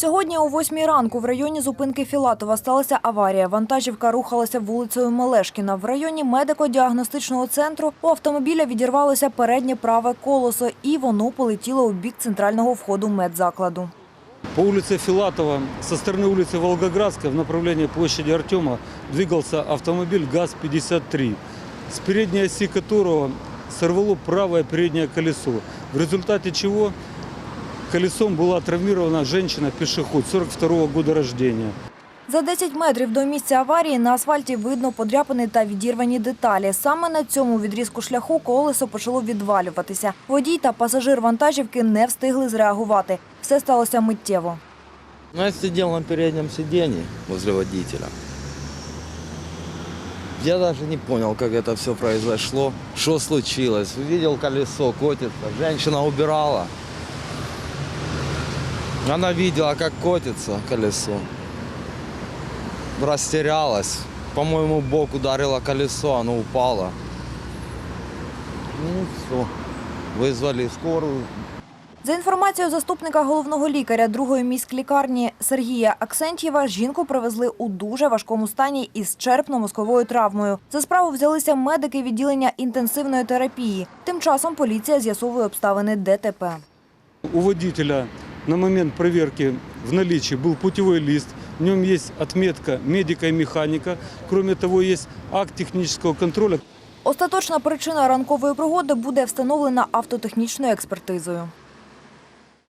Сьогодні о 8 ранку в районі зупинки Філатова сталася аварія. Вантажівка рухалася вулицею Мелешкіна. В районі медико-діагностичного центру у автомобіля відірвалося переднє праве колесо і воно полетіло у бік центрального входу медзакладу. По улице Филатова со стороны улицы Волгоградской в направлении площади Артема двигался автомобиль ГАЗ-53, с передней оси которого сорвало правое переднее колесо, в результате чего колесом была травмирована женщина-пешеход 42 года рождения. За 10 метрів до місця аварії на асфальті видно подряпини та відірвані деталі. Саме на цьому відрізку шляху колесо почало відвалюватися. Водій та пасажир вантажівки не встигли зреагувати. Все сталося миттєво. Ну, я сидел на переднем сиденье возле водителя. Я даже не понял, как это все произошло, что случилось. Увидел колесо, котится, женщина убирала. Она видела, как котится колесо. Растерялась. По-моему, бок ударило колесо, оно упало. Ну, все. Вызвали скорую, За інформацією заступника головного лікаря другої міськлікарні Сергія Аксентьєва, жінку привезли у дуже важкому стані із черепно-мозковою травмою. За справу взялися медики відділення інтенсивної терапії. Тим часом поліція з'ясовує обставини ДТП. У водителя на момент проверки в наличии был путевой лист, в нем есть отметка медика и механика. Кроме того, есть акт технического контроля. Остаточна причина ранкової пригоди буде встановлена автотехнічною експертизою.